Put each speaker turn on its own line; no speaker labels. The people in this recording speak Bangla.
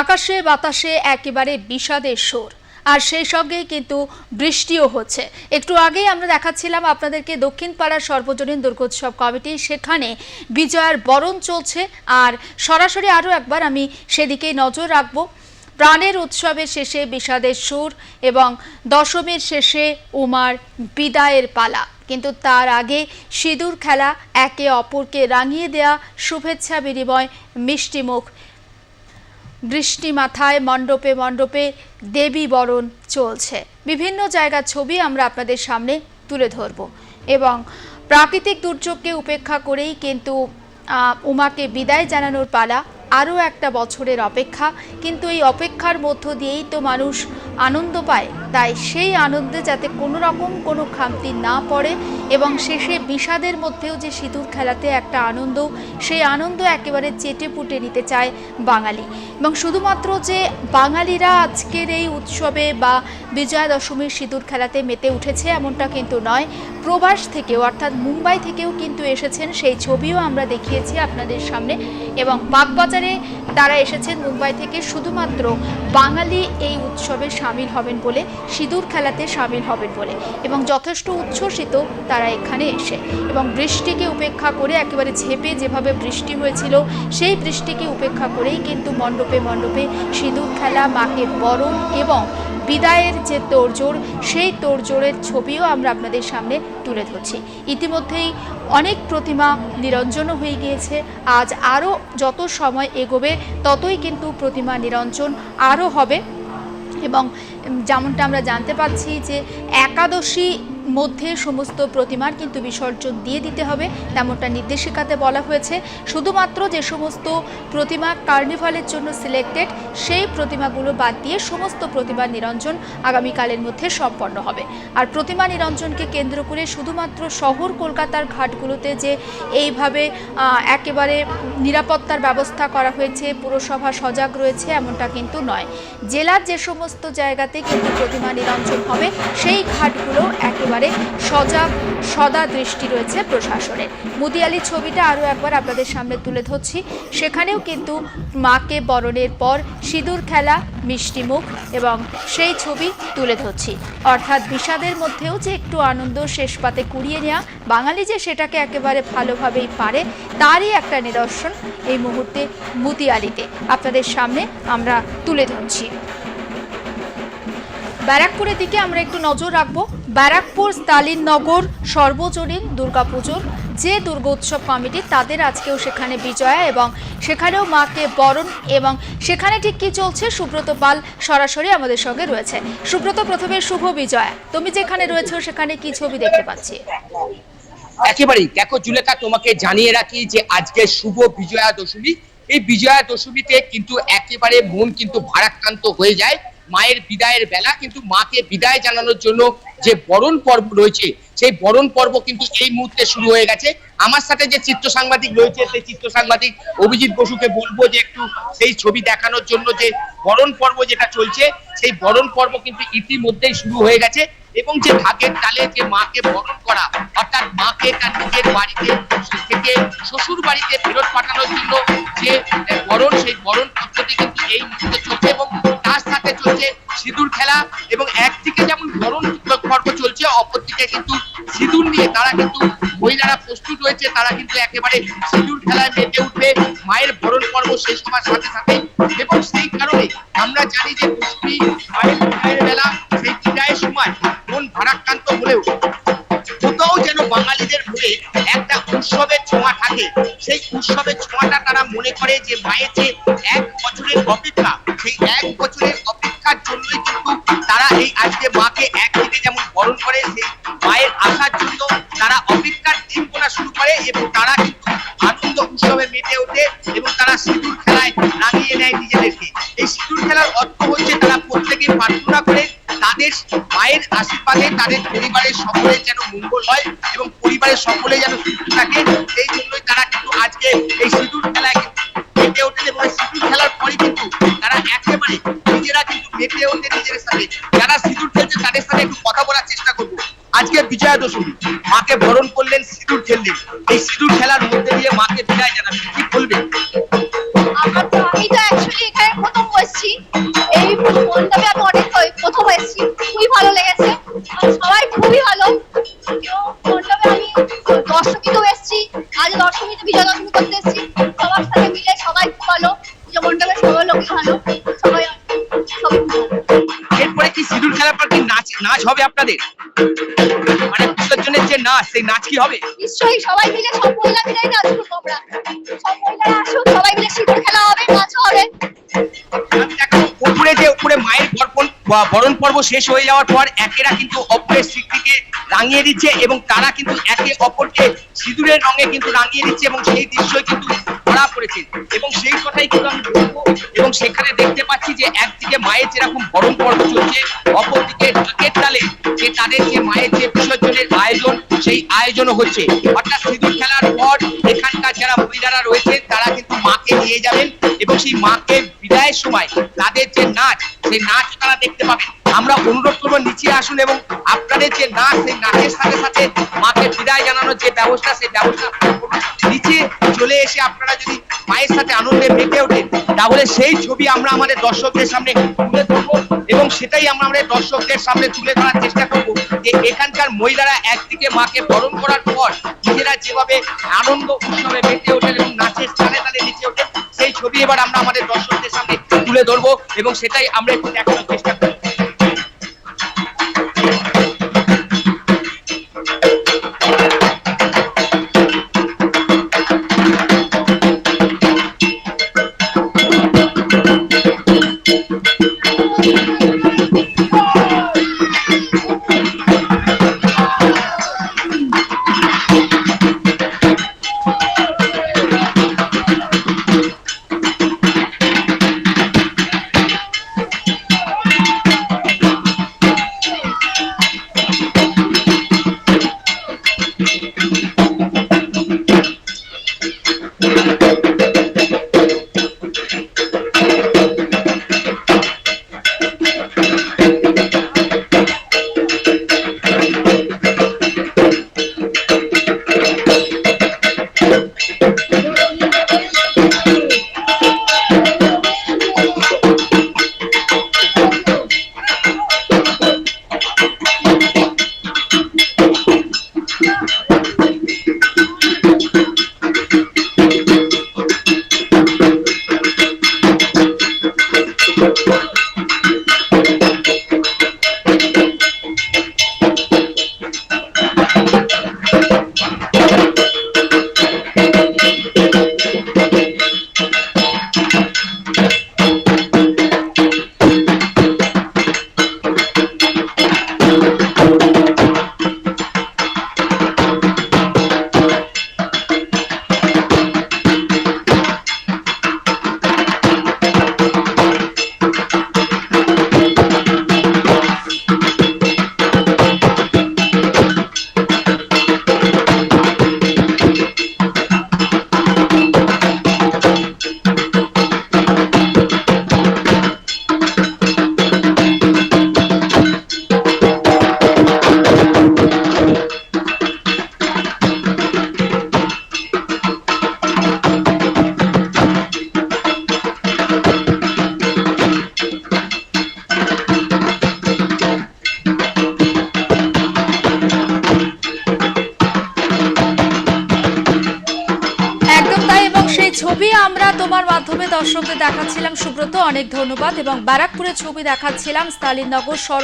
আকাশে বাতাসে একেবারে বিষাদের সুর। আর সেই সঙ্গে কিন্তু বৃষ্টিও হচ্ছে। একটু আগেই আমরা দেখাচ্ছিলাম আপনাদেরকে দক্ষিণ পাড়ার সর্বজনীন দুর্গোৎসব কমিটি, সেখানে বিজয়ার বরণ চলছে। আর সরাসরি আরও একবার আমি সেদিকেই নজর রাখব। প্রাণের উৎসবের শেষে বিষাদের সুর এবং দশমীর শেষে উমার বিদায়ের পালা। কিন্তু তার আগে সিঁদুর খেলা, একে অপরকে রাঙিয়ে দেয়া শুভেচ্ছা বিনিময়, মিষ্টিমুখ বৃষ্টি মাথায় মণ্ডপে মণ্ডপে দেবী বরণ চলছে। বিভিন্ন জায়গার ছবি আমরা আপনাদের সামনে তুলে ধরব এবং প্রাকৃতিক দুর্যোগকে উপেক্ষা করেই কিন্তু উমাকে বিদায় জানানোর পালা আরও একটা বছরের অপেক্ষা। কিন্তু এই অপেক্ষার মধ্য দিয়েই তো মানুষ আনন্দ পায়। তাই সেই আনন্দে যাতে কোনো রকম কোনো খামতি না পড়ে এবং শেষে বিষাদের মধ্যেও যে সিঁদুর খেলাতে একটা আনন্দ, সেই আনন্দ একেবারে চেটে পুটে নিতে চায় বাঙালি। এবং শুধুমাত্র যে বাঙালিরা আজকের এই উৎসবে বা বিজয়া দশমীর সিঁদুর খেলাতে মেতে উঠেছে এমনটা কিন্তু নয়। প্রবাস থেকেও, অর্থাৎ মুম্বাই থেকেও কিন্তু এসেছেন। সেই ছবিও আমরা দেখিয়েছি আপনাদের সামনে। এবং বাগবাজারে তারা এসেছেন মুম্বাই থেকে। শুধুমাত্র বাঙালি এই উৎসবে সামিল হবেন বলে, সিঁদুর খেলাতে সামিল হবেন বলে এবং যথেষ্ট উচ্ছ্বসিত তারা এখানে এসে এবং বৃষ্টিকে উপেক্ষা করে একেবারে ঝেপে যেভাবে বৃষ্টি হয়েছিল, সেই বৃষ্টিকে উপেক্ষা করেই কিন্তু মণ্ডপে মণ্ডপে সিঁদুর খেলা, মাকে বরণ এবং বিদায়ের যে তোড়জোড়, সেই তোড়জোড়ের ছবিও আমরা আপনাদের সামনে তুলে ধরছি। ইতিমধ্যেই অনেক প্রতিমা নিরঞ্জনও হয়ে গিয়েছে, আজ আরও যত সময় এগোবে ততই কিন্তু প্রতিমা নিরঞ্জন আরও হবে। এবং যেমনটা আমরা জানতে পাচ্ছি যে একাদশী মধ্যে সমস্ত প্রতিমার কিন্তু বিসর্জন দিয়ে দিতে হবে, তেমনটা নির্দেশিকাতে বলা হয়েছে। শুধুমাত্র যে সমস্ত প্রতিমা কার্নিভালের জন্য সিলেক্টেড সেই প্রতিমাগুলো বাদ দিয়ে সমস্ত প্রতিমা নিরঞ্জন আগামীকালের মধ্যে সম্পন্ন হবে। আর প্রতিমা নিরঞ্জনকে কেন্দ্র করে শুধুমাত্র শহর কলকাতার ঘাটগুলোতে যে এইভাবে একেবারে নিরাপত্তার ব্যবস্থা করা হয়েছে, পুরসভা সজাগ রয়েছে, এমনটা কিন্তু নয়। জেলার যে সমস্ত জায়গাতে কিন্তু প্রতিমা নিরঞ্জন হবে, সেই ঘাটগুলো একেবারে সজাগ, সদা দৃষ্টি রয়েছে প্রশাসনের। মুদিয়ালি ছবিটা আরও একবার আপনাদের সামনে তুলে ধরছি। সেখানেও কিন্তু মাকে বরণের পর সিঁদুর খেলা মিষ্টিমুখ এবং সেই ছবি তুলে ধরছি। অর্থাৎ বিষাদের মধ্যেও যে একটু আনন্দ শেষ পাতে কুড়িয়ে নেওয়া বাঙালি যে সেটাকে একেবারে ভালোভাবেই পারে, তারই একটা নিদর্শন এই মুহূর্তে মুদিয়ালিতে আপনাদের সামনে আমরা তুলে ধরছি। ব্যারাকপুরের দিকে আমরা একটু নজর রাখব। ব্যারাকপুর স্তালিননগর সর্বজনীন দুর্গাপুজোর যে দুর্গোৎসব কমিটি, তাদের আজকেও সেখানে বিজয়া এবং সেখানেও মাকে বরণ এবং সেখানে ঠিক কি চলছে সুব্রত পাল সরাসরি আমাদের সঙ্গে রয়েছে। সুব্রত, প্রথমে শুভ বিজয়া। তুমি যেখানে রয়েছো, সেখানে কি ছবি দেখতে পাচ্ছি?
একেবারেই। দেখো জুলেখা, তোমাকে জানিয়ে রাখি যে আজকে শুভ বিজয়া দশমী এই বিজয়া দশমীতে কিন্তু একেবারে মন কিন্তু ভারাক্রান্ত হয়ে যায়। মায়ের বিদায়ের বেলা কিন্তু মাকে বিদায় জানানোর জন্য যে বরণ পর্ব রয়েছে, সেই বরণ পর্ব কিন্তু এই মুহূর্তে শুরু হয়ে গেছে। আমার সাথে যে চিত্র সাংবাদিক রয়েছে, সেই চিত্র সাংবাদিক অভিজিৎ বসুকে বলব যে একটু সেই ছবি দেখানোর জন্য যে বরণ পর্ব যেটা চলছে, সেই বরণ পর্ব কিন্তু ইতিমধ্যেই শুরু হয়ে গেছে এবং যে ঢাকের তালে যে মাকে বরণ করা, অর্থাৎ মাকে তার নিজের বাড়িতে, থেকে শ্বশুর বাড়িতে ফেরত পাঠানোর জন্য যে বরণ, সেই বরণ পদ্ধতি কিন্তু এই মুহূর্তে তারা কিন্তু মহিলারা প্রস্তুত হয়েছে, তারা কিন্তু একেবারে সিঁদুর খেলায় মেতে উঠবে। মায়ের বরণ পর্ব শেষ হওয়ার সাথে সাথে। এবং সেই কারণে আমরা জানি যে দশমী মায়ের বিদায়ের বেলা সেই বিদায়ের সময় মন ভারাক্রান্ত হলেও কোথাও যেন বাঙালিদের মনে একটা উৎসবের ছোঁয়া থাকে। সেই উৎসবের ছোঁয়াটা তারা মনে করে যে মায়ের যে এক বছরের অপেক্ষা, সেই এক বছরের অপেক্ষার জন্যই কিন্তু তারা এই আজকে মাকে এক একদিকে যেমন বরণ করে, সেই করে এবং তারা কিন্তু আনন্দ উৎসবে মেতে ওঠে এবং তারা সিঁদুর খেলায় রাঙিয়ে নেয় নিজেদেরকে। এই সিঁদুর খেলার অর্থ হচ্ছে তারা প্রত্যেকে প্রার্থনা করে তাদের মায়ের আশীর্বাদে তাদের পরিবারের সকলের যেন মঙ্গল হয় এবং পরিবারের সকলে যেন সুস্থ থাকে। সেই জন্যই তারা কিন্তু আজকে এই সিঁদুর খেলায় মেতে ওঠেন এবং সিঁদুর খেলার পরে কিন্তু তারা একেবারে নিজেরা কিন্তু মেতে ওঠে নিজের সাথে। যারা সিঁদুর খেলছে তাদের সাথে একটু কথা বলার চেষ্টা করব। আজকে বিজয়া দশমী মাকে বরণ করলেন সিঁদুর খেললেন। এই সিঁদুর খেলার মধ্যে দিয়ে মাকে বিদায় জানাবেন। কি বলবে
প্রথম এসেছি। এই আমি প্রথম এসেছি। খুবই ভালো লেগেছে। সবাই খুবই ভালো। আমি এসেছি। আজ করতে এসেছি। সবার সাথে মিলে সবাই খুব ভালো। ভালো।
এরপরে কি সিঁদুর খেলার পর কি নাচ নাচ হবে আপনাদের? যে নাচ সেই নাচ কি হবে?
নিশ্চয়ই সবাই মিলে সব মহিলা মিলে নাচ করব আমরা সব মহিলারা আসুক সবাই মিলে শিখে খেলা হবে নাচ হবে।
উপরে যে উপরে মায়ের বরণ বরণ পর্ব শেষ হয়ে যাওয়ার পর একেরা কিন্তু অপরের স্মৃতিকে রাঙিয়ে দিচ্ছে এবং তারা কিন্তু একে অপরকে সিঁদুরের রঙে কিন্তু রাঙিয়ে দিচ্ছে এবং সেই দৃশ্যই কিন্তু ধরা পড়েছে। এবং সেই কথাই কিন্তু আমি বলব, এবং সেখানে দেখতে পাচ্ছি যে একদিকে মায়ের যেরকম বরণ পর্ব চলছে, অপরদিকে ঢাকের তালে যে তাদের যে মায়ের যে বিসর্জনের আয়োজন, সেই আয়োজনও হচ্ছে। অর্থাৎ সিঁদুর খেলার পর এখানকার যারা মহিলারা রয়েছে তারা কিন্তু মাকে নিয়ে যাবেন, এবং সেই মাকে বিদায়ের সময় তাদের যে নাচ, সেই নাচ তারা দেখতে পাবেন। আমরা অনুরোধ করব নিচে আসুন এবং আপনাদের যে নাচ সেই নাচের সাথে সাথে মাকে বিদায় জানানোর যে ব্যবস্থা, সেই ব্যবস্থা নিচে চলে এসে আপনারা যদি মায়ের সাথে আনন্দে মেতে ওঠেন, তাহলে সেই ছবি আমরা আমাদের দর্শকদের সামনে তুলে ধরবো এবং সেটাই আমরা আমাদের দর্শকদের সামনে তুলে ধরার চেষ্টা করব যে এখানকার মহিলারা একদিকে মাকে বরণ করার পর নিজেরা যেভাবে আনন্দ উৎসবে মেতে ওঠেন এবং নাচের স্থানে তালে নিচে ওঠেন, সেই ছবি এবার আমরা আমাদের দর্শকদের সামনে তুলে ধরবো এবং সেটাই আমরা দেখানোর চেষ্টা করব।
Thank you. দর্শকদের দেখাচ্ছিলাম। সুব্রত অনেক ধন্যবাদ এবং ব্যারাকপুরের ছবি দেখাচ্ছিলাম স্টালিনগর সর